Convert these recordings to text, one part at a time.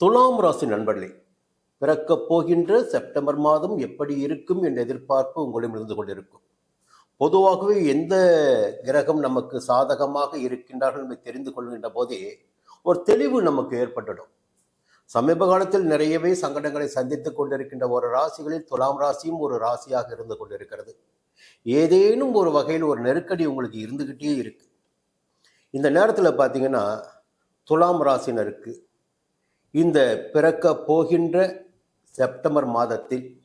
துலாம் ராசி நண்பர்களே பிறக்கப் போகின்ற செப்டம்பர் மாதம் எப்படி இருக்கும் என்ற எதிர்பார்ப்பு உங்களிடம் இருந்து கொண்டிருக்கும். பொதுவாகவே எந்த கிரகம் நமக்கு சாதகமாக இருக்கின்றார்கள் என்பதை தெரிந்து கொள்கின்ற போதே ஒரு தெளிவு நமக்கு ஏற்பட்டுடும் சமீப காலத்தில் நிறையவே சங்கடங்களை சந்தித்துக் கொண்டிருக்கின்ற ஒரு ராசிகளில் துலாம் ராசியும் ஒரு ராசியாக இருந்து கொண்டிருக்கிறது. ஏதேனும் ஒரு வகையில் ஒரு நெருக்கடி உங்களுக்கு இருந்துகிட்டே இருக்கு. இந்த நேரத்தில் பார்த்தீங்கன்னா துலாம் ராசினருக்கு இந்த பிறக்க போகின்ற செப்டம்பர் மாதத்தில்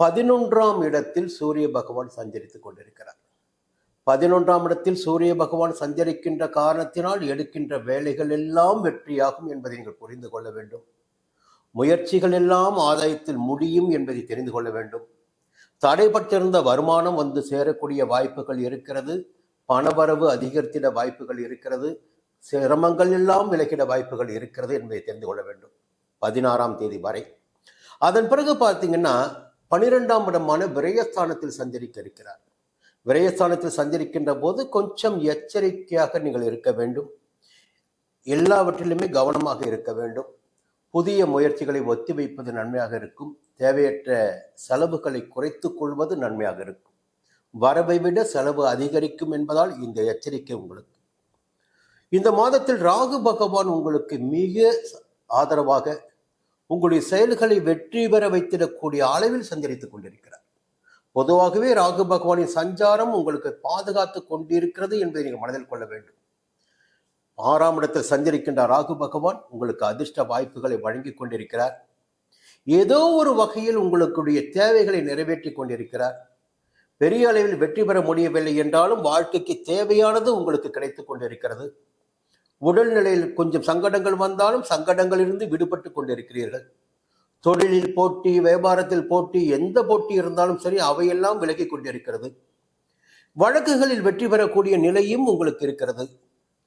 பதினொன்றாம் இடத்தில் சூரிய பகவான் சஞ்சரித்துக் கொண்டிருக்கிறார். பதினொன்றாம் இடத்தில் சூரிய பகவான் சஞ்சரிக்கின்ற காரணத்தினால் எடுக்கின்ற வேலைகள் எல்லாம் வெற்றியாகும் என்பதை நீங்கள் புரிந்து கொள்ள வேண்டும். முயற்சிகள் எல்லாம் ஆதாயத்தில் முடியும் என்பதை தெரிந்து கொள்ள வேண்டும். தடைபட்டிருந்த வருமானம் வந்து சேரக்கூடிய வாய்ப்புகள் இருக்கிறது. பணவரவு அதிகரித்திட வாய்ப்புகள் இருக்கிறது. சிரமங்கள் எல்லாம் விலகிட வாய்ப்புகள் இருக்கிறது என்பதை தெரிந்து கொள்ள வேண்டும். பதினாறாம் தேதி வரை. அதன் பிறகு பார்த்தீங்கன்னா பனிரெண்டாம் இடமான விரயஸ்தானத்தில் சஞ்சரிக்க இருக்கிறார். விரயஸ்தானத்தில் சஞ்சரிக்கின்ற போது கொஞ்சம் எச்சரிக்கையாக நீங்கள் இருக்க வேண்டும். எல்லாவற்றிலுமே கவனமாக இருக்க வேண்டும். புதிய முயற்சிகளை ஒத்திவைப்பது நன்மையாக இருக்கும். தேவையற்ற செலவுகளை குறைத்துக் கொள்வது நன்மையாக இருக்கும். வரவை விட செலவு அதிகரிக்கும் என்பதால் இந்த எச்சரிக்கை உங்களுக்கு. இந்த மாதத்தில் ராகு பகவான் உங்களுக்கு மிக ஆதரவாக உங்களுடைய செயல்களை வெற்றி பெற வைத்திடக்கூடிய அளவில் சஞ்சரித்துக் கொண்டிருக்கிறார். பொதுவாகவே ராகு பகவானின் சஞ்சாரம் உங்களுக்கு பாதுகாத்து கொண்டிருக்கிறது என்பதை நீங்கள் மனதில் கொள்ள வேண்டும். ஆறாம் இடத்தில் சஞ்சரிக்கின்ற ராகு பகவான் உங்களுக்கு அதிர்ஷ்ட வாய்ப்புகளை வழங்கி கொண்டிருக்கிறார். ஏதோ ஒரு வகையில் உங்களுடைய தேவைகளை நிறைவேற்றி கொண்டிருக்கிறார். பெரிய அளவில் வெற்றி பெற முடியவில்லை என்றாலும் வாழ்க்கைக்கு தேவையானது உங்களுக்கு கிடைத்துக் கொண்டிருக்கிறது. உடல்நிலையில் கொஞ்சம் சங்கடங்கள் வந்தாலும் சங்கடங்களிலிருந்து விடுபட்டு கொண்டிருக்கிறீர்கள். தொழிலில் போட்டி வியாபாரத்தில் போட்டி எந்த போட்டி இருந்தாலும் சரி அவையெல்லாம் விலகி கொண்டிருக்கிறது. வழக்குகளில் வெற்றி பெறக்கூடிய நிலையும் உங்களுக்கு இருக்கிறது.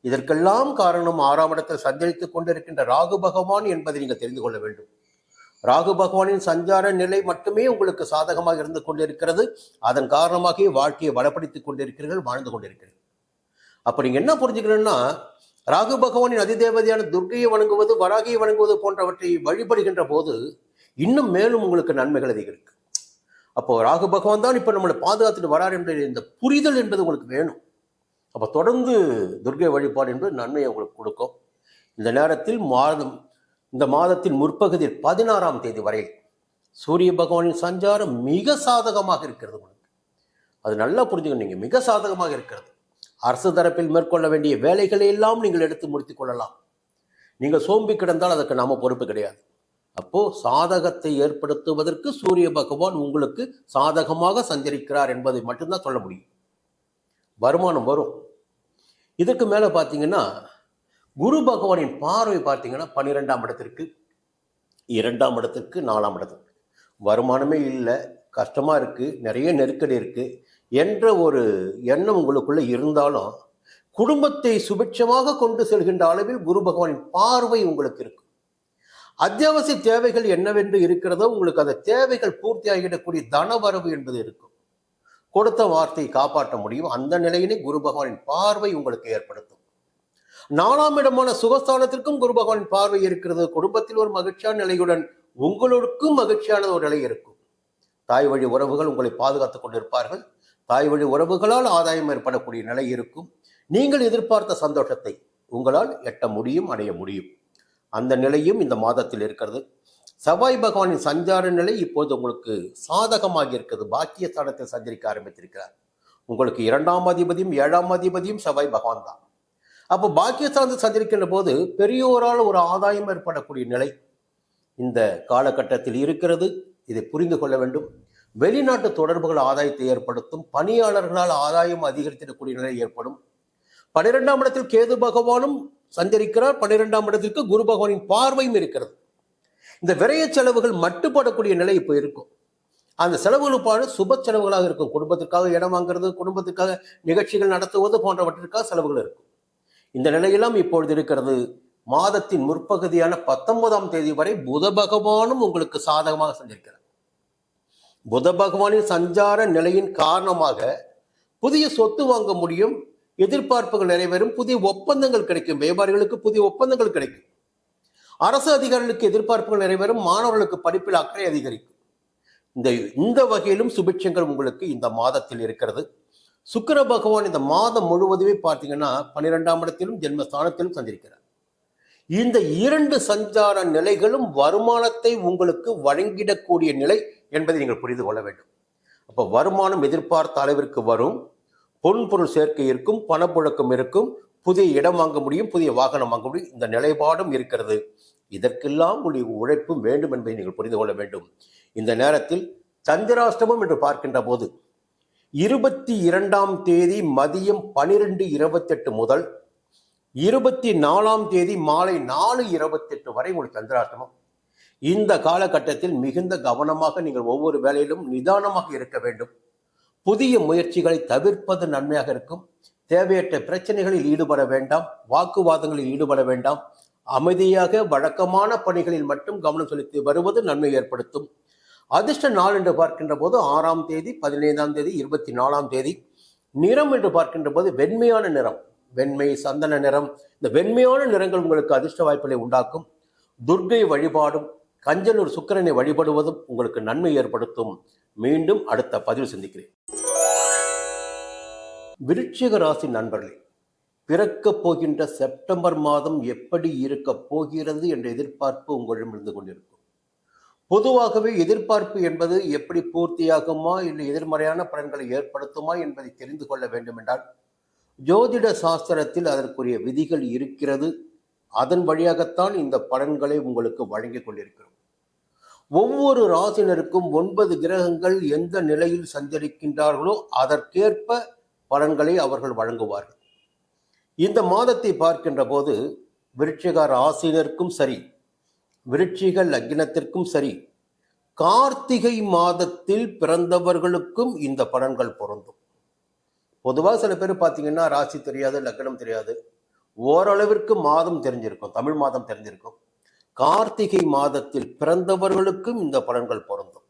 இதற்கெல்லாம் காரணம் ஆறாம் இடத்தில் சஞ்சரித்துக் கொண்டிருக்கின்ற ராகு பகவான் என்பதை நீங்கள் தெரிந்து கொள்ள வேண்டும். ராகு பகவானின் சஞ்சார நிலை மட்டுமே உங்களுக்கு சாதகமாக இருந்து கொண்டிருக்கிறது. அதன் காரணமாக வாழ்க்கையை வளப்படுத்திக் கொண்டிருக்கிறீர்கள் வாழ்ந்து கொண்டிருக்கிறீர்கள். அப்ப நீங்க என்ன புரிஞ்சுக்கணும்னா ராகு பகவானின் அதிதேவதையான துர்கையை வணங்குவது வராகியை வணங்குவது போன்றவற்றை வழிபடுகின்ற போது இன்னும் மேலும் உங்களுக்கு நன்மைகள் அதிகரிக்கும். அப்போ ராகு பகவான் தான் இப்போ நம்மளை பாதுகாத்துட்டு வரார் என்ற இந்த புரிதல் என்பது உங்களுக்கு வேணும். அப்போ தொடர்ந்து துர்கை வழிபாடு என்பது நன்மையை உங்களுக்கு கொடுக்கும். இந்த நேரத்தில் மாதம் இந்த மாதத்தின் முற்பகுதியில் பதினாறாம் தேதி வரை சூரிய பகவானின் சஞ்சாரம் மிக சாதகமாக இருக்கிறது உங்களுக்கு. அது நல்லா புரிஞ்சுக்கணும். நீங்கள் மிக சாதகமாக இருக்கிறது. அரசு தரப்பில் மேற்கொள்ள வேண்டிய வேலைகளை எல்லாம் நீங்கள் எடுத்து முடித்து கொள்ளலாம். நீங்கள் சோம்பி கிடந்தால் அதற்கு நாம பொறுப்பு கிடையாது. அப்போ சாதகத்தை ஏற்படுத்துவதற்கு சூரிய பகவான் உங்களுக்கு சாதகமாக சஞ்சரிக்கிறார் என்பதை மட்டும்தான் சொல்ல முடியும். வருமானம் வரும். இதுக்கு மேல பார்த்தீங்கன்னா குரு பகவானின் பார்வை பார்த்தீங்கன்னா பன்னிரெண்டாம் இடத்திற்கு இரண்டாம் இடத்திற்கு நாலாம் இடத்திற்கு. வருமானமே இல்லை கஷ்டமா இருக்கு நிறைய நெருக்கடி இருக்கு. என்ற ஒரு எண்ணம் உங்களுக்குள்ள இருந்தாலும் குடும்பத்தை சுபிட்சமாக கொண்டு செல்கின்ற அளவில் குரு பகவானின் பார்வை உங்களுக்கு இருக்கும். அத்தியாவசிய தேவைகள் என்னவென்று இருக்கிறதோ உங்களுக்கு அந்த தேவைகள் பூர்த்தி ஆகிடக்கூடிய தனவரவு என்பது இருக்கும். கொடுத்த வார்த்தையை காப்பாற்ற முடியும். அந்த நிலையினை குரு பகவானின் பார்வை உங்களுக்கு ஏற்படுத்தும். நாலாம் இடமான சுகஸ்தானத்திற்கும் குரு பகவானின் பார்வை இருக்கிறது. குடும்பத்தில் ஒரு மகிழ்ச்சியான நிலையுடன் உங்களுக்கும் மகிழ்ச்சியான ஒரு நிலை இருக்கும். தாய் வழி உறவுகள் உங்களை பாதுகாத்துக் கொண்டிருப்பார்கள். தாய் வழி உறவுகளால் ஆதாயம் ஏற்படக்கூடிய நிலை இருக்கும். நீங்கள் எதிர்பார்த்த சந்தோஷத்தை உங்களால் எட்ட முடியும் அடைய முடியும். அந்த நிலையும் இந்த மாதத்தில் இருக்கிறது. செவ்வாய் பகவானின் சஞ்சார நிலை இப்போது உங்களுக்கு சாதகமாக இருக்கிறது பாக்கிய ஸ்தானத்தில் சஞ்சரிக்க ஆரம்பித்திருக்கிறார். உங்களுக்கு இரண்டாம் அதிபதியும் ஏழாம் அதிபதியும் செவ்வாய் பகவான் தான். அப்போ பாக்கியஸ்தானத்தில் சஞ்சரிக்கின்ற போது பெரியோரால் ஒரு ஆதாயம் ஏற்படக்கூடிய நிலை இந்த காலகட்டத்தில் இருக்கிறது. இதை புரிந்து கொள்ள வேண்டும். வெளிநாட்டு தொடர்புகள் ஆதாயத்தை ஏற்படுத்தும் பணியாளர்களால் ஆதாயம் அதிகரித்திடக்கூடிய நிலை ஏற்படும். பன்னிரெண்டாம் இடத்தில் கேது பகவானும் சஞ்சரிக்கிறார். பன்னிரெண்டாம் இடத்திற்கு குரு பகவானின் பார்வையும் இருக்கிறது. இந்த விரைய செலவுகள் மட்டுப்படக்கூடிய நிலை இப்போ இருக்கும். அந்த செலவுகளுப்பாடு சுப செலவுகளாக இருக்கும். குடும்பத்திற்காக இடம் வாங்குறது குடும்பத்துக்காக நிகழ்ச்சிகள் நடத்துவது போன்றவற்றிற்காக செலவுகள் இருக்கும். இந்த நிலையெல்லாம் இப்பொழுது இருக்கிறது. மாதத்தின் முற்பகுதியான பத்தொன்பதாம் தேதி வரை புத பகவானும் உங்களுக்கு சாதகமாக சஞ்சரிக்கிறார். புத பகவானின் சஞ்சார நிலையின் காரணமாக புதிய சொத்து வாங்க முடியும். எதிர்பார்ப்புகள் நிறைவேறும். புதிய ஒப்பந்தங்கள் கிடைக்கும். வியாபாரிகளுக்கு புதிய ஒப்பந்தங்கள் கிடைக்கும். அரசு அதிகாரிகளுக்கு எதிர்பார்ப்புகள் நிறைவேறும். மாணவர்களுக்கு படிப்பில் அக்கறை அதிகரிக்கும். இந்த இந்த வகையிலும் சுபிட்சங்கள் உங்களுக்கு இந்த மாதத்தில் இருக்கிறது. சுக்கர பகவான் இந்த மாதம் முழுவதுமே பார்த்தீங்கன்னா பன்னிரெண்டாம் இடத்திலும் ஜென்மஸ்தானத்திலும் சந்திருக்கிறார். இந்த இரண்டு சஞ்சார நிலைகளும் வருமானத்தை உங்களுக்கு வழங்கிடக்கூடிய நிலை என்பதை நீங்கள் புரிந்து கொள்ள வேண்டும். அப்போ வருமானம் எதிர்பார்த்த அளவிற்கு வரும். பொன் பொருள் சேர்க்கை இருக்கும் பணப்புழக்கம் இருக்கும் புதிய இடம் வாங்க முடியும் புதிய வாகனம் வாங்க முடியும். இந்த நிலைப்பாடும் இருக்கிறது. இதற்கெல்லாம் உங்களுடைய உழைப்பும் வேண்டும் என்பதை நீங்கள் புரிந்து கொள்ள வேண்டும். இந்த நேரத்தில் சந்திராஷ்டமம் என்று பார்க்கின்ற போது இருபத்தி இரண்டாம் தேதி மதியம் பனிரெண்டு இருபத்தெட்டு முதல் இருபத்தி நாலாம் தேதி மாலை நாலு இருபத்தெட்டு வரை உங்களுக்கு சந்திராஷ்டமம். இந்த காலகட்டத்தில் மிகுந்த கவனமாக நீங்கள் ஒவ்வொரு வேலையிலும் நிதானமாக இருக்க வேண்டும். புதிய முயற்சிகளை தவிர்ப்பது நன்மையாக இருக்கும். தேவையற்ற பிரச்சனைகளில் ஈடுபட வேண்டாம். வாக்குவாதங்களில் ஈடுபட வேண்டாம். அமைதியாக வழக்கமான பணிகளில் மட்டும் கவனம் செலுத்தி வருவது நன்மை ஏற்படுத்தும். அதிர்ஷ்ட நாள் என்று பார்க்கின்ற போது ஆறாம் தேதி பதினைந்தாம் தேதி இருபத்தி நாலாம் தேதி. நிறம் என்று பார்க்கின்ற போது வெண்மையான நிறம். வெண்மை சந்தன நிறம். இந்த வெண்மையான நிறங்கள் உங்களுக்கு அதிர்ஷ்ட வாய்ப்புகளை உண்டாக்கும். துர்க்கை வழிபாடும் கஞ்சனூர் சுக்கிரனை வழிபடுவதும் உங்களுக்கு நன்மை ஏற்படுத்தும். மீண்டும் அடுத்த பதிவு சந்திக்கிறேன். விருட்சிக ராசி நண்பர்களே பிறக்கப் போகின்ற செப்டம்பர் மாதம் எப்படி இருக்கப் போகிறது என்ற எதிர்பார்ப்பு உங்களிடமிருந்து கொண்டிருக்கும். பொதுவாகவே எதிர்பார்ப்பு என்பது எப்படி பூர்த்தியாகுமா இல்லை எதிர்மறையான பலன்களை ஏற்படுத்துமா என்பதை தெரிந்து கொள்ள வேண்டும் என்றால் ஜோதிட சாஸ்திரத்தில் அதற்குரிய விதிகள் இருக்கிறது. அதன் வழியாகத்தான் இந்த பலன்களை உங்களுக்கு வழங்கி கொண்டிருக்கிறோம். ஒவ்வொரு ராசினருக்கும் ஒன்பது கிரகங்கள் எந்த நிலையில் சஞ்சரிக்கின்றார்களோ அதற்கேற்ப பலன்களை அவர்கள் வழங்குவார்கள். இந்த மாதத்தை பார்க்கின்ற போது விருட்சிக ராசினருக்கும் சரி விருட்சிக லக்னத்திற்கும் சரி கார்த்திகை மாதத்தில் பிறந்தவர்களுக்கும் இந்த பலன்கள் பொருந்தும். பொதுவாக சில பேர் பார்த்தீங்கன்னா ராசி தெரியாது லக்னம் தெரியாது. ஓரளவிற்கு மாதம் தெரிஞ்சிருக்கும் தமிழ் மாதம் தெரிஞ்சிருக்கும். கார்த்திகை மாதத்தில் பிறந்தவர்களுக்கும் இந்த பலன்கள் பொருந்தும்.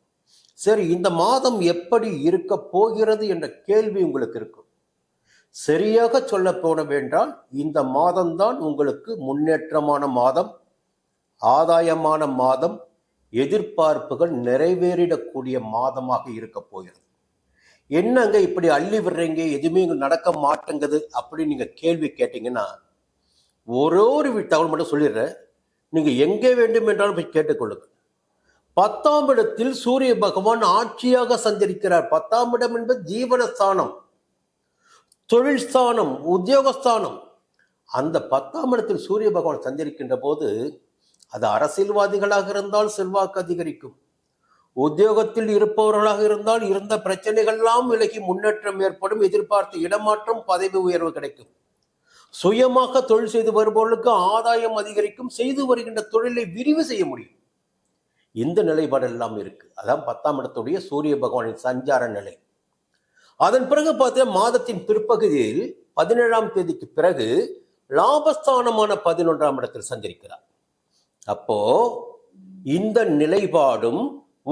சரி இந்த மாதம் எப்படி இருக்க போகிறது என்ற கேள்வி உங்களுக்கு இருக்கும். சரியாக சொல்ல போன வேண்டால் இந்த மாதம்தான் உங்களுக்கு முன்னேற்றமான மாதம் ஆதாயமான மாதம் எதிர்பார்ப்புகள் நிறைவேறிடக்கூடிய மாதமாக இருக்க போகிறது. என்னங்க இப்படி அள்ளி விடுறீங்க? எதுவுமே நடக்க மாட்டேங்குது அப்படின்னு நீங்க கேள்வி கேட்டீங்கன்னா ஒரே ஒரு தகவல் மட்டும் சொல்லிடுறேன். நீங்கள் எங்கே வேண்டும் என்றாலும் போய் கேட்டுக்கொள்ளுங்க. பத்தாம் இடத்தில் சூரிய பகவான் ஆட்சியாக சஞ்சரிக்கிறார். பத்தாம் இடம் என்பது ஜீவனஸ்தானம் தொழில் ஸ்தானம் உத்தியோகஸ்தானம். அந்த பத்தாம் இடத்தில் சூரிய பகவான் சஞ்சரிக்கின்ற போது அது அரசியல்வாதிகளாக இருந்தால் செல்வாக்கு அதிகரிக்கும். உத்தியோகத்தில் இருப்பவர்களாக இருந்தால் இருந்த பிரச்சனைகள்லாம் விலகி முன்னேற்றம் ஏற்படும். எதிர்பார்த்த இடமாற்றம் பதவி உயர்வு கிடைக்கும். சுயமாக தொழில் செய்து வருபவர்களுக்கு ஆதாயம் அதிகரிக்கும் செய்து வருகின்ற தொழிலை விரிவு செய்ய முடியும். இந்த நிலைப்பாடெல்லாம் இருக்கு. அதான் பத்தாம் இடத்துடைய சூரிய பகவானின் சஞ்சார நிலை. அதன் பிறகு பார்த்தா மாதத்தின் பிற்பகுதியில் பதினேழாம் தேதிக்கு பிறகு லாபஸ்தானமான பதினொன்றாம் இடத்தில் சஞ்சரிக்கிறார். அப்போ இந்த நிலைப்பாடும்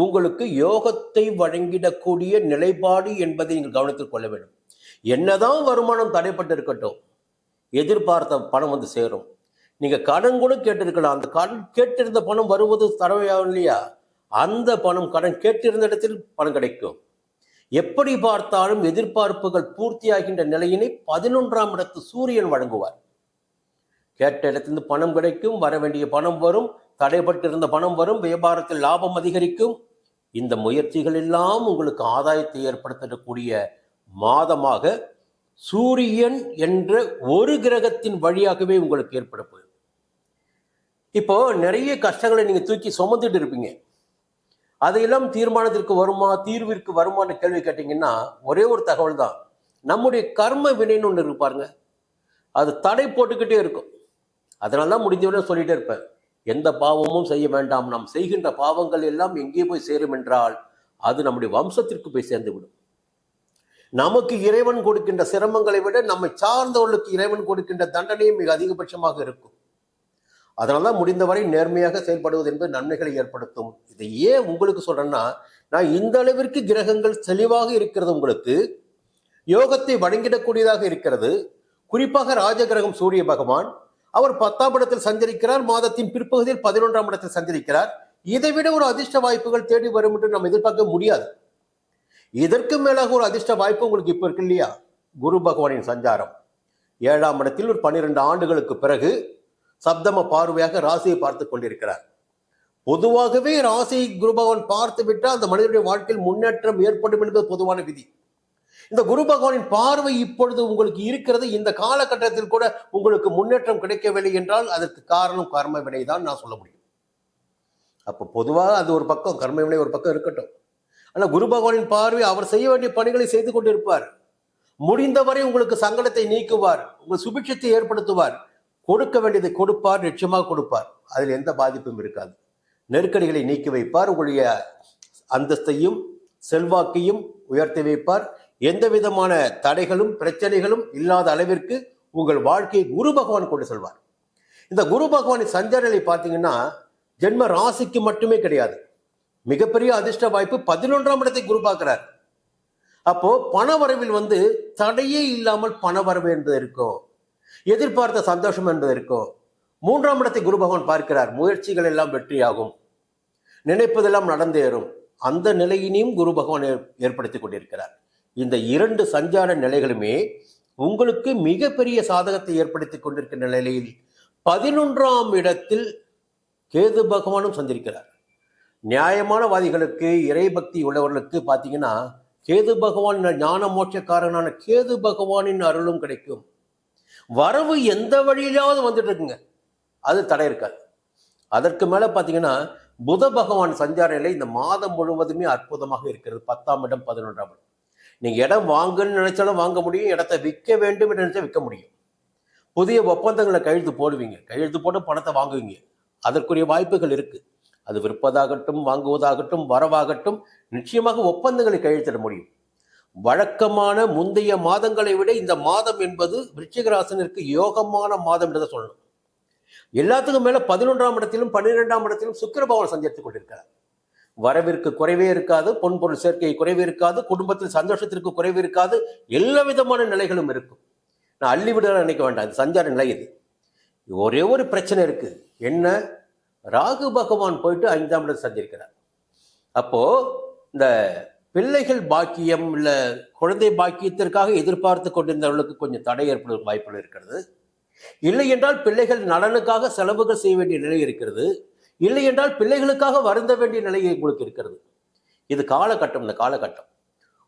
உங்களுக்கு யோகத்தை வழங்கிடக்கூடிய நிலைப்பாடு என்பதை நீங்கள் கவனத்தில் கொள்ள வேண்டும். என்னதான் வருமானம் தடைப்பட்டு இருக்கட்டும் எதிர்பார்த்த பணம் வந்து சேரும். நீங்கள் கடன் கூட கேட்டிருக்கலாம். அந்த கடன் கேட்டிருந்த பணம் வருவது தரவையாகும் இல்லையா? அந்த பணம் கடன் கேட்டிருந்த இடத்தில் பணம் கிடைக்கும். எப்படி பார்த்தாலும் எதிர்பார்ப்புகள் பூர்த்தியாகின்ற நிலையினை பதினொன்றாம் இடத்து சூரியன் வழங்குவார். கேட்ட இடத்திலிருந்து பணம் கிடைக்கும் வர வேண்டிய பணம் வரும் தடைப்பட்டிருந்த பணம் வரும் வியாபாரத்தில் லாபம் அதிகரிக்கும். இந்த முயற்சிகள் எல்லாம் உங்களுக்கு ஆதாயத்தை ஏற்படுத்தக்கூடிய மாதமாக சூரியன் என்ற ஒரு கிரகத்தின் வழியாகவே உங்களுக்கு ஏற்பட போகுது. இப்போ நிறைய கஷ்டங்களை நீங்க தூக்கி சுமந்துட்டு இருப்பீங்க. அதையெல்லாம் தீர்மானத்திற்கு வருமா தீர்விற்கு வருமான்னு கேள்வி கேட்டீங்கன்னா ஒரே ஒரு தகவல் தான். நம்முடைய கர்ம வினைன்னு ஒன்று இருக்கு பாருங்க. அது தடை போட்டுக்கிட்டே இருக்கும். அதனால தான் முடிஞ்சவரை சொல்லிட்டே இருப்பேன். எந்த பாவமும் செய்ய வேண்டாம். நாம் செய்கின்ற பாவங்கள் எல்லாம் எங்கே போய் சேரும் என்றால் அது நம்முடைய வம்சத்திற்கு போய் சேர்ந்து விடும் நமக்கு இறைவன் கொடுக்கின்ற சிரமங்களை விட நம்மை சார்ந்தவர்களுக்கு இறைவன் கொடுக்கின்ற தண்டனையும் மிக அதிகபட்சமாக இருக்கும். அதனால தான் முடிந்தவரை நேர்மையாக செயல்படுவது என்பது நன்மைகளை ஏற்படுத்தும். இதை ஏன் உங்களுக்கு சொல்றேன்னா நான் இந்த அளவிற்கு கிரகங்கள் தெளிவாக இருக்கிறது உங்களுக்கு. யோகத்தை வழங்கிடக்கூடியதாக இருக்கிறது. குறிப்பாக ராஜகிரகம் சூரிய பகவான். அவர் பத்தாம் இடத்தில் சஞ்சரிக்கிறார் மாதத்தின் பிற்பகுதியில் பதினொன்றாம் இடத்தில் சஞ்சரிக்கிறார். இதை விட ஒரு அதிர்ஷ்ட வாய்ப்புகள் தேடி வரும் என்று நம்ம எதிர்பார்க்க முடியாது. இதற்கு மேலாக ஒரு அதிர்ஷ்ட வாய்ப்பு உங்களுக்கு இப்போ இருக்கு இல்லையா? குரு பகவானின் சஞ்சாரம். ஏழாம் இடத்தில் ஒரு பன்னிரெண்டு ஆண்டுகளுக்கு பிறகு சப்தம பார்வையாக ராசியை பார்த்து கொண்டிருக்கிறார். பொதுவாகவே ராசியை குரு பகவான் பார்த்து விட்டால் அந்த மனிதனுடைய வாழ்க்கையில் முன்னேற்றம் ஏற்படும் என்பது பொதுவான விதி. இந்த குரு பகவானின் பார்வை இப்பொழுது உங்களுக்கு இருக்கிறது. இந்த காலகட்டத்தில் கூட உங்களுக்கு முன்னேற்றம் கிடைக்கவில்லை என்றால் அதற்கு காரணம் கர்ம வினை தான் நான் சொல்ல முடியும். அப்போ பொதுவாக அது ஒரு பக்கம் கர்ம வினை ஒரு பக்கம் இருக்கட்டும். ஆனால் குரு பகவானின் பார்வை அவர் செய்ய வேண்டிய பணிகளை செய்து கொண்டிருப்பார். முடிந்தவரை உங்களுக்கு சங்கடத்தை நீக்குவார் உங்கள் சுபிட்சத்தை ஏற்படுத்துவார் கொடுக்க வேண்டியதை கொடுப்பார் நிச்சயமாக கொடுப்பார். அதில் எந்த பாதிப்பும் இருக்காது. நெருக்கடிகளை நீக்கி வைப்பார் உங்களுடைய அந்தஸ்தையும் செல்வாக்கையும் உயர்த்தி வைப்பார். எந்த விதமான தடைகளும் பிரச்சனைகளும் இல்லாத அளவிற்கு உங்கள் வாழ்க்கையை குரு பகவான் கொண்டு செல்வார். இந்த குரு பகவானின் சஞ்சார நிலை பார்த்தீங்கன்னா ஜென்ம ராசிக்கு மட்டுமே கிடையாது. மிகப்பெரிய அதிர்ஷ்ட வாய்ப்பு பதினொன்றாம் இடத்தை குரு பார்க்கிறார். அப்போ பண வரவில் வந்து தடையே இல்லாமல் பண வரவு என்பது இருக்கும் எதிர்பார்த்த சந்தோஷம் என்பது இருக்கும் மூன்றாம் இடத்தை குரு பகவான் பார்க்கிறார். முயற்சிகள் எல்லாம் வெற்றியாகும். நினைப்பதெல்லாம் நடந்தேறும். அந்த நிலையினையும் குரு பகவான் ஏற்படுத்தி கொண்டிருக்கிறார். இந்த இரண்டு சஞ்சார நிலைகளுமே உங்களுக்கு மிகப்பெரிய சாதகத்தை ஏற்படுத்தி கொண்டிருக்கின்ற நிலையில் பதினொன்றாம் இடத்தில் கேது பகவானும் சந்திருக்கிறார். நியாயமானவாதிகளுக்கு இறைபக்தி உள்ளவர்களுக்கு பார்த்தீங்கன்னா கேது பகவான் ஞான மோட்சக்காரனான கேது பகவானின் அருளும் கிடைக்கும். வரவு எந்த வழியிலாவது வந்துட்டு இருக்குங்க. அது தடை இருக்காது. அதற்கு மேல பார்த்தீங்கன்னா புத பகவான் சஞ்சார நிலை இந்த மாதம் முழுவதுமே அற்புதமாக இருக்கிறது. பத்தாம் இடம் பதினொன்றாம் இடம். நீங்க இடம் வாங்கன்னு நினைச்சாலும் வாங்க முடியும் இடத்தை விற்க வேண்டும் என்று நினைச்சா விற்க முடியும். புதிய ஒப்பந்தங்களை கையெழுத்து போடுவீங்க. கையெழுத்து போட்டு பணத்தை வாங்குவீங்க. அதற்குரிய வாய்ப்புகள் இருக்குது அது விற்பதாகட்டும் வாங்குவதாகட்டும் வரவாகட்டும் நிச்சயமாக ஒப்பந்தங்களை கையெழுத்திட முடியும். வழக்கமான முந்தைய மாதங்களை விட இந்த மாதம் என்பது விருச்சிகராசனிற்கு யோகமான மாதம் என்றதை சொல்லணும். எல்லாத்துக்கும் மேல பதினொன்றாம் இடத்திலும் பன்னிரெண்டாம் இடத்திலும் சுக்கரபவன் சஞ்சரித்துக் கொண்டிருக்கிறார். வரவிற்கு குறைவே இருக்காது பொன்பொருள் சேர்க்கை குறைவே இருக்காது குடும்பத்தில் சந்தோஷத்திற்கு குறைவு இருக்காது எல்லா விதமான நிலைகளும் இருக்கும். நான் அள்ளி விட நினைக்க வேண்டாம் இது சஞ்சார நிலை இது. ஒரே ஒரு பிரச்சனை இருக்கு. என்ன? ராகு பகவான் போயிட்டு ஐந்தாம் இடம் சந்திருக்கிறார் அப்போ இந்த பிள்ளைகள் பாக்கியம் இல்லை குழந்தை பாக்கியத்திற்காக எதிர்பார்த்து கொண்டிருந்தவர்களுக்கு கொஞ்சம் தடை ஏற்படும் வாய்ப்புகள் இருக்கிறது. இல்லை என்றால் பிள்ளைகள் நலனுக்காக செலவுகள் செய்ய வேண்டிய நிலை இருக்கிறது. இல்லை என்றால் பிள்ளைகளுக்காக வருந்த வேண்டிய நிலை உங்களுக்கு இருக்கிறது. இது காலகட்டம் இந்த காலகட்டம்.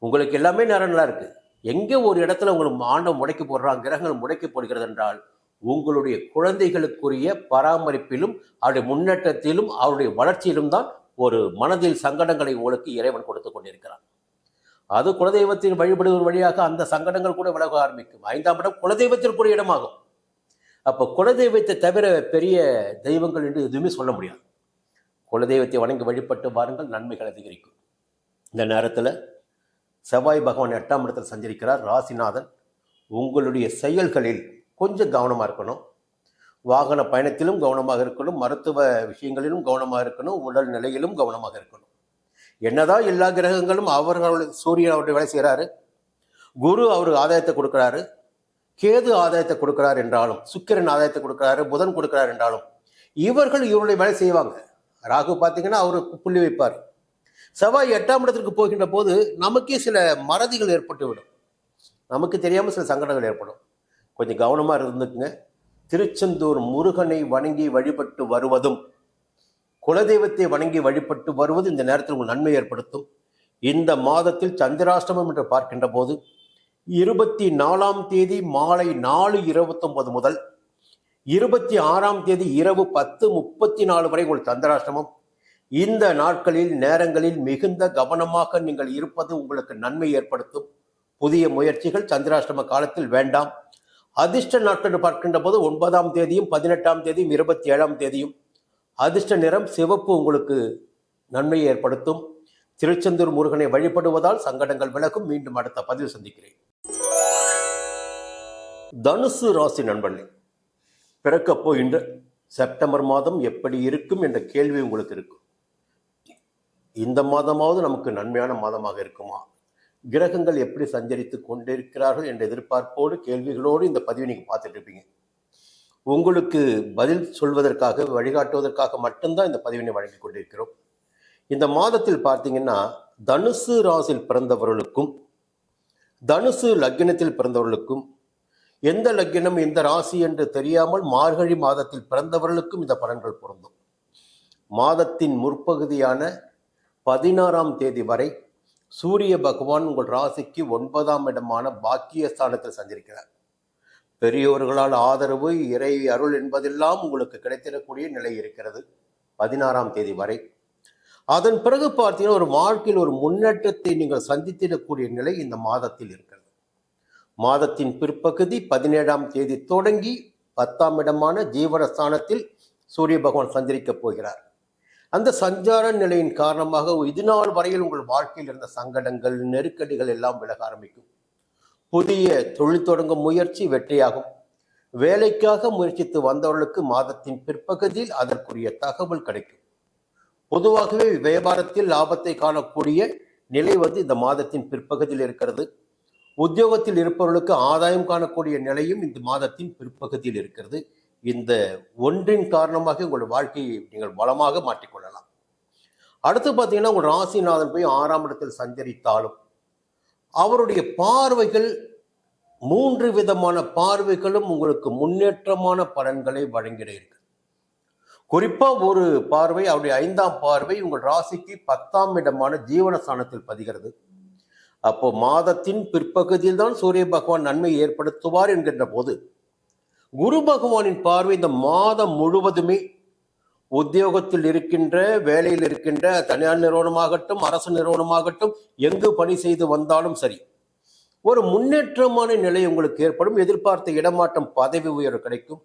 உங்களுக்கு எல்லாமே நேரம் இருக்குது இருக்கு. எங்கே ஒரு இடத்துல உங்களுக்கு ஆண்டம் முடக்கி போடுறான் கிரகங்கள் முடக்கி போடுகிறது என்றால் உங்களுடைய குழந்தைகளுக்குரிய பராமரிப்பிலும் அவருடைய முன்னேற்றத்திலும் அவருடைய வளர்ச்சியிலும் தான் ஒரு மனதில் சங்கடங்களை உங்களுக்கு இறைவன் கொடுத்து கொண்டிருக்கிறான். அது குலதெய்வத்தின் வழிபடுவதன் வழியாக அந்த சங்கடங்கள் கூட விலக ஆரம்பிக்கும். ஐந்தாம் இடம் குலதெய்வத்திற்குரிய இடமாகும். அப்போ குலதெய்வத்தை தவிர பெரிய தெய்வங்கள் என்று எதுவுமே சொல்ல முடியாது. குலதெய்வத்தை வணங்கி வழிபட்டு வாருங்கள் நன்மைகள் அதிகரிக்கும். இந்த நேரத்தில் செவ்வாய் பகவான் எட்டாம் இடத்தில் சஞ்சரிக்கிறார் ராசிநாதன். உங்களுடைய செயல்களில் கொஞ்சம் கவனமாக இருக்கணும். வாகன பயணத்திலும் கவனமாக இருக்கணும். மருத்துவ விஷயங்களிலும் கவனமாக இருக்கணும். உடல் நிலையிலும் கவனமாக இருக்கணும். என்னதான் எல்லா கிரகங்களும் அவர்கள் சூரியன் அவருடைய வேலை செய்கிறாரு குரு அவருக்கு ஆதாயத்தை கொடுக்குறாரு. கேது ஆதாயத்தை கொடுக்கிறார் என்றாலும் சுக்கிரன் ஆதாயத்தை கொடுக்குறாரு. புதன் கொடுக்கிறார் என்றாலும் இவர்கள் இவருடைய வேலை செய்வாங்க. ராகு பார்த்தீங்கன்னா அவருக்கு புள்ளி வைப்பார். செவ்வாய் எட்டாம் இடத்திற்கு போகின்ற போது நமக்கே சில மறதிகள் ஏற்பட்டு விடும் நமக்கு தெரியாமல் சில சங்கடங்கள் ஏற்படும். கொஞ்சம் கவனமாக இருந்துக்குங்க. திருச்செந்தூர் முருகனை வணங்கி வழிபட்டு வருவதும் குலதெய்வத்தை வணங்கி வழிபட்டு வருவது இந்த நேரத்தில் உங்கள் நன்மை ஏற்படுத்தும். இந்த மாதத்தில் சந்திராஷ்டமம் என்று பார்க்கின்ற போது இருபத்தி நாலாம் தேதி மாலை நாலு இருபத்தொன்பது முதல் இருபத்தி ஆறாம் தேதி இரவு பத்து முப்பத்தி நாலு வரை உங்கள் சந்திராஷ்டமம். இந்த நாட்களில் நேரங்களில் மிகுந்த கவனமாக நீங்கள் இருப்பது உங்களுக்கு நன்மை ஏற்படுத்தும். புதிய முயற்சிகள் சந்திராஷ்டம காலத்தில் வேண்டாம். அதிர்ஷ்ட நாட்கள் பார்க்கின்ற போது ஒன்பதாம் தேதியும் பதினெட்டாம் தேதியும் இருபத்தி ஏழாம் தேதியும். அதிர்ஷ்ட நிறம் சிவப்பு உங்களுக்கு நன்மையை ஏற்படுத்தும். திருச்செந்தூர் முருகனை வழிபடுவதால் சங்கடங்கள் விலகும். மீண்டும் அடுத்த பதிவு சந்திக்கிறேன். தனுசு ராசி நண்பர்களே பிறக்கப் போகின்ற செப்டம்பர் மாதம் எப்படி இருக்கும் என்ற கேள்வி உங்களுக்கு இருக்கும். இந்த மாதமாவது நமக்கு நன்மையான மாதமாக இருக்குமா? கிரகங்கள் எப்படி சஞ்சரித்து கொண்டிருக்கிறார்கள் என்ற எதிர்பார்ப்போடு கேள்விகளோடு இந்த பதிவை நீங்கள் பார்த்துட்டு இருப்பீங்க. உங்களுக்கு பதில் சொல்வதற்காக வழிகாட்டுவதற்காக மட்டும்தான் இந்த பதிவினை வழங்கி கொண்டிருக்கிறோம். இந்த மாதத்தில் பார்த்தீங்கன்னா தனுசு ராசியில் பிறந்தவர்களுக்கும் தனுசு லக்கினத்தில் பிறந்தவர்களுக்கும் எந்த லக்கினம் எந்த ராசி என்று தெரியாமல் மார்கழி மாதத்தில் பிறந்தவர்களுக்கும் இந்த பலன்கள் பொருந்தும். மாதத்தின் முற்பகுதியான பதினாறாம் தேதி வரை சூரிய பகவான் உங்கள் ராசிக்கு ஒன்பதாம் இடமான பாக்கியஸ்தானத்தில் சந்திருக்கிறார் பெரியோர்களால் ஆதரவு இறை அருள் என்பதெல்லாம் உங்களுக்கு கிடைத்திடக்கூடிய நிலை இருக்கிறது பதினாறாம் தேதி வரை. அதன் பிறகு பார்த்தீங்கன்னா ஒரு வாழ்க்கையில் ஒரு முன்னேற்றத்தை நீங்கள் சந்தித்திடக்கூடிய நிலை இந்த மாதத்தில் இருக்கிறது. மாதத்தின் பிற்பகுதி பதினேழாம் தேதி தொடங்கி பத்தாம் இடமான ஜீவனஸ்தானத்தில் சூரிய பகவான் சந்திரிக்கப் போகிறார். அந்த சஞ்சார நிலையின் காரணமாக இது நாள் வரையில் உங்கள் வாழ்க்கையில் இருந்த சங்கடங்கள் நெருக்கடிகள் எல்லாம் விலக ஆரம்பிக்கும். புதிய தொழில் தொடங்கும் முயற்சி வெற்றியாகும். வேலைக்காக முயற்சித்து வந்தவர்களுக்கு மாதத்தின் பிற்பகுதியில் அதற்குரிய தகவல் கிடைக்கும். பொதுவாகவே வியாபாரத்தில் லாபத்தை காணக்கூடிய நிலை வந்து இந்த மாதத்தின் பிற்பகுதியில் இருக்கிறது. உத்தியோகத்தில் இருப்பவர்களுக்கு ஆதாயம் காணக்கூடிய நிலையும் இந்த மாதத்தின் பிற்பகுதியில் இருக்கிறது. இந்த ஒன்றின் காரணமாக உங்கள் வாழ்க்கையை நீங்கள் வளமாக மாற்றிக்கொள்ளலாம். அடுத்து பார்த்தீங்கன்னா உங்கள் ராசிநாதன் போய் ஆறாம் இடத்தில் சஞ்சரித்தாலும் அவருடைய பார்வைகள் மூன்று விதமான பார்வைகளும் உங்களுக்கு முன்னேற்றமான பலன்களை வழங்கிட இருக்கு. குறிப்பா ஒரு பார்வை அவருடைய ஐந்தாம் பார்வை உங்கள் ராசிக்கு பத்தாம் இடமான ஜீவனஸ்தானத்தில் பதிகிறது. அப்போ மாதத்தின் பிற்பகுதியில் தான் சூரிய பகவான் நன்மை ஏற்படுத்துவார் என்கின்ற போது குரு பகவானின் பார்வை இந்த மாதம் முழுவதுமே உத்தியோகத்தில் இருக்கின்ற வேலையில் இருக்கின்ற தனியார் நிறுவனமாகட்டும் அரசு நிறுவனமாகட்டும் எங்கு பணி செய்து வந்தாலும் சரி ஒரு முன்னேற்றமான நிலை உங்களுக்கு ஏற்படும். எதிர்பார்த்த இடமாற்றம் பதவி உயர்வு கிடைக்கும்.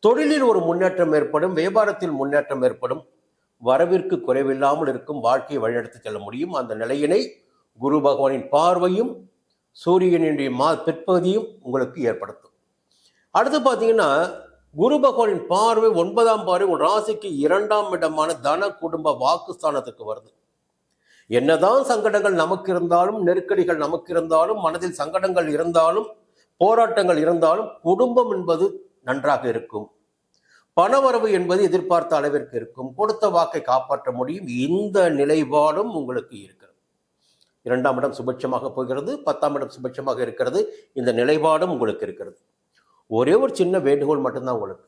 தொழிலில் ஒரு முன்னேற்றம் ஏற்படும். வியாபாரத்தில் முன்னேற்றம் ஏற்படும். வரவிற்கு குறைவில்லாமல் இருக்கும். வாழ்க்கையை வழிநடத்தி செல்ல முடியும். அந்த நிலையினை குரு பகவானின் பார்வையும் சூரியனுடைய மா பிற்பகுதியும் உங்களுக்கு ஏற்படுத்தும். அடுத்து பார்த்தீங்கன்னா குரு பகவானின் பார்வை ஒன்பதாம் பார்வை உன் ராசிக்கு இரண்டாம் இடமான தன குடும்ப வாக்குஸ்தானத்துக்கு வருது. என்னதான் சங்கடங்கள் நமக்கு இருந்தாலும் நெருக்கடிகள் நமக்கு இருந்தாலும் மனதில் சங்கடங்கள் இருந்தாலும் போராட்டங்கள் இருந்தாலும் குடும்பம் என்பது நன்றாக இருக்கும். பணவரவு என்பது எதிர்பார்த்த அளவிற்கு இருக்கும். கொடுத்த வாக்கை காப்பாற்ற முடியும். இந்த நிலைப்பாடும் உங்களுக்கு இருக்கிறது. இரண்டாம் இடம் சுபட்சமாக போகிறது. பத்தாம் இடம் சுபட்சமாக இருக்கிறது. இந்த நிலைப்பாடும் உங்களுக்கு இருக்கிறது. ஒரே ஒரு சின்ன வேண்டுகோள் மட்டும்தான் உங்களுக்கு.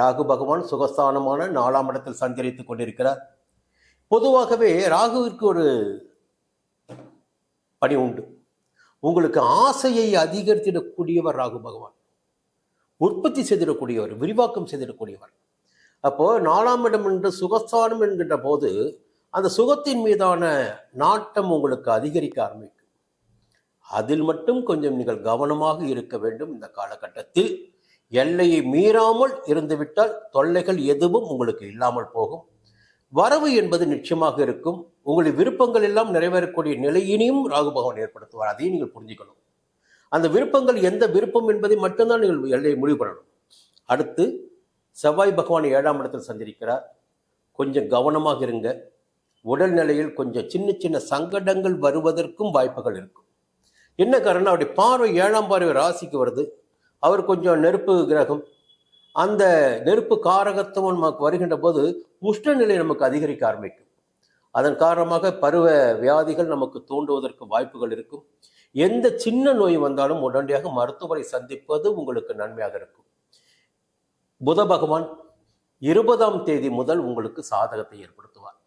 ராகு பகவான் சுகஸ்தானமான நாலாம் இடத்தில் சஞ்சரித்துக் கொண்டிருக்கிறார். பொதுவாகவே ராகுவிற்கு ஒரு பணி உண்டு. உங்களுக்கு ஆசையை அதிகரித்திடக்கூடியவர் ராகு பகவான். உற்பத்தி செய்திடக்கூடியவர் விரிவாக்கம் செய்திடக்கூடியவர். அப்போ நாலாம் இடம் என்று சுகஸ்தானம் என்கின்ற போது அந்த சுகத்தின் மீதான நாட்டம் உங்களுக்கு அதிகரிக்க ஆரம்பிக்கும். அதில் மட்டும் கொஞ்சம் நீங்கள் கவனமாக இருக்க வேண்டும் இந்த காலகட்டத்தில். எல்லையை மீறாமல் இருந்துவிட்டால் தொல்லைகள் எதுவும் உங்களுக்கு இல்லாமல் போகும். வரவு என்பது நிச்சயமாக இருக்கும். உங்களுடைய விருப்பங்கள் எல்லாம் நிறைவேறக்கூடிய நிலையினையும் ராகு பகவான் ஏற்படுத்துவார். அதையும் நீங்கள் புரிஞ்சுக்கணும். அந்த விருப்பங்கள் எந்த விருப்பம் என்பதை மட்டும்தான் நீங்கள் எல்லையை முடிவு பண்ணணும். அடுத்து செவ்வாய் பகவான் ஏழாம் இடத்தில் சந்திருக்கிறார் கொஞ்சம் கவனமாக இருங்க. உடல்நிலையில் கொஞ்சம் சின்ன சின்ன சங்கடங்கள் வருவதற்கும் வாய்ப்புகள் இருக்கும். என்ன காரணம் அவருடைய பார்வை ஏழாம் பார்வை ராசிக்கு வருது. அவர் கொஞ்சம் நெருப்பு கிரகம். அந்த நெருப்பு காரகத்துவம் நமக்கு வருகின்ற போது உஷ்ணநிலை நமக்கு அதிகரிக்க ஆரம்பிக்கும். அதன் காரணமாக பருவ வியாதிகள் நமக்கு தூண்டுவதற்கு வாய்ப்புகள் இருக்கும். எந்த சின்ன நோய் வந்தாலும் உடனடியாக மருத்துவரை சந்திப்பது உங்களுக்கு நன்மையாக இருக்கும். புத பகவான் இருபதாம் தேதி முதல் உங்களுக்கு சாதகத்தை ஏற்படுத்துவார்.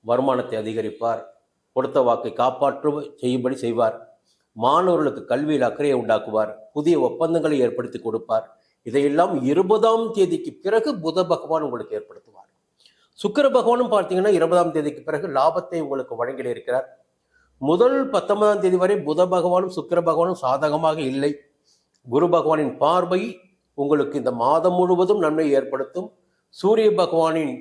வருமானத்தை அதிகரிப்பார். கொடுத்த வாக்கை காப்பாற்று செய்யும்படி செய்வார். மாணவர்களுக்கு கல்வியில் அக்கறையை உண்டாக்குவார் புதிய ஒப்பந்தங்களை ஏற்படுத்தி கொடுப்பார். இதையெல்லாம் இருபதாம் தேதிக்கு பிறகு புத பகவான் உங்களுக்கு ஏற்படுத்துவார். சுக்கிர பகவானும் பார்த்தீங்கன்னா இருபதாம் தேதிக்கு பிறகு லாபத்தை உங்களுக்கு வழங்கிட இருக்கிறார். முதல் பத்தொன்பதாம் தேதி வரை புத பகவானும் சுக்கிர பகவானும் சாதகமாக இல்லை. குரு பகவானின் பார்வை உங்களுக்கு இந்த மாதம் முழுவதும் நன்மை ஏற்படுத்தும். சூரிய பகவானின்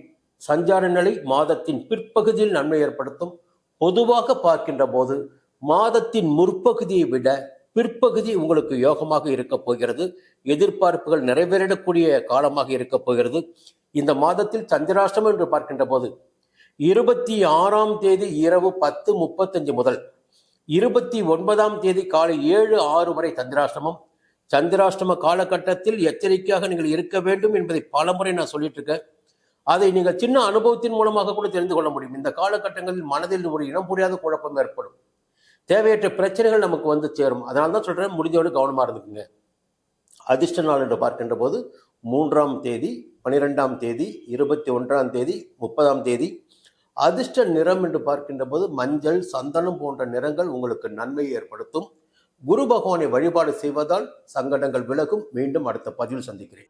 சஞ்சார நிலை மாதத்தின் பிற்பகுதியில் நன்மை ஏற்படுத்தும். பொதுவாக பார்க்கின்ற போது மாதத்தின் முற்பகுதியை விட பிற்பகுதி உங்களுக்கு யோகமாக இருக்க போகிறது. எதிர்பார்ப்புகள் நிறைவேறக்கூடிய காலமாக இருக்க போகிறது. இந்த மாதத்தில் சந்திராஷ்டமம் என்று பார்க்கின்ற போது இருபத்தி ஆறாம் தேதி இரவு பத்து முப்பத்தஞ்சு முதல் இருபத்தி ஒன்பதாம் தேதி காலை ஏழு ஆறு வரை சந்திராஷ்டமம். சந்திராஷ்டம காலகட்டத்தில் எச்சரிக்கையாக நீங்கள் இருக்க வேண்டும் என்பதை பலமுறை நான் சொல்லிட்டு இருக்கேன் அதை நீங்கள் சின்ன அனுபவத்தின் மூலமாக கூட தெரிந்து கொள்ள முடியும். இந்த காலகட்டங்களில் மனதில் ஒரு இனம் புரியாத குழப்பம் ஏற்படும். தேவையற்ற பிரச்சனைகள் நமக்கு வந்து சேரும். அதனால தான் சொல்கிறேன் முடிஞ்சவரை கவனமாக இருந்துக்குங்க. அதிர்ஷ்ட நாள் என்று பார்க்கின்ற போது மூன்றாம் தேதி பனிரெண்டாம் தேதி இருபத்தி ஒன்றாம் தேதி முப்பதாம் தேதி அதிர்ஷ்ட நிறம் என்று பார்க்கின்ற போது மஞ்சள் சந்தனம் போன்ற நிறங்கள் உங்களுக்கு நன்மையை ஏற்படுத்தும். குரு பகவானை வழிபாடு செய்வதால் சங்கடங்கள் விலகும். மீண்டும் அடுத்த பதிவில் சந்திக்கிறேன்.